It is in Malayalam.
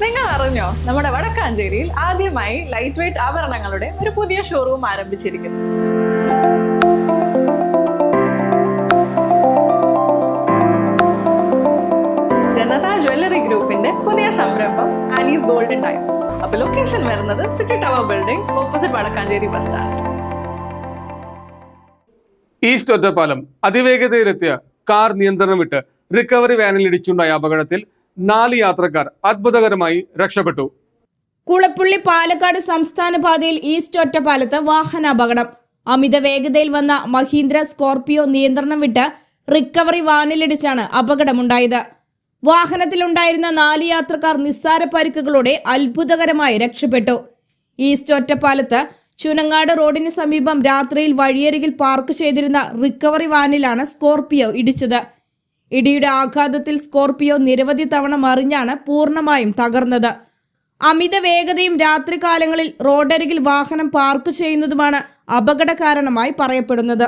നിങ്ങൾ അറിഞ്ഞോ നമ്മുടെ വടക്കാഞ്ചേരിയിൽ ആദ്യമായി ലൈറ്റ് വെയിറ്റ് ആഭരണങ്ങളുടെ ഒരു പുതിയ ഷോറൂം ആരംഭിച്ചിരിക്കുന്നു. ജനതാ ജ്വല്ലറി ഗ്രൂപ്പിന്റെ പുതിയ സംരംഭം ആലീസ് ഗോൾഡൻ ടൈം അപ്പൊ ലൊക്കേഷൻ വരുന്നത് city tower building opposite Vadakkanchery bus stand east Ottapalam അതിവേഗതയിലെത്തിയ car നിയന്ത്രണം വിട്ട് റിക്കവറി വാനിൽ ഇടിച്ചുണ്ടായ അപകടത്തിൽ നാല് യാത്രക്കാർ അത്ഭുതകരമായി രക്ഷപ്പെട്ടു. കുളപ്പുള്ളി പാലക്കാട് സംസ്ഥാന പാതയിൽ ഈസ്റ്റ് ഒറ്റപ്പാലത്ത് വാഹനാപകടം. അമിത വേഗതയിൽ വന്ന മഹീന്ദ്ര സ്കോർപിയോ നിയന്ത്രണം വിട്ട് റിക്കവറി വാനിലിടിച്ചാണ് അപകടമുണ്ടായത്. വാഹനത്തിലുണ്ടായിരുന്ന നാല് യാത്രക്കാർ നിസ്സാര പരിക്കുകളോടെ അത്ഭുതകരമായി രക്ഷപ്പെട്ടു. ഈസ്റ്റ് ഒറ്റപ്പാലത്ത് ചുനങ്ങാട് റോഡിന് സമീപം രാത്രിയിൽ വഴിയരികിൽ പാർക്ക് ചെയ്തിരുന്ന റിക്കവറി വാനിലാണ് സ്കോർപിയോ ഇടിച്ചത്. ഇടിയുടെ ആഘാതത്തിൽ സ്കോർപിയോ നിരവധി തവണ മറിഞ്ഞാണ് പൂർണമായും തകർന്നത്. അമിത വേഗതയും രാത്രികാലങ്ങളിൽ റോഡരികിൽ വാഹനം പാർക്ക് ചെയ്യുന്നതുമാണ് അപകട കാരണമായി പറയപ്പെടുന്നത്.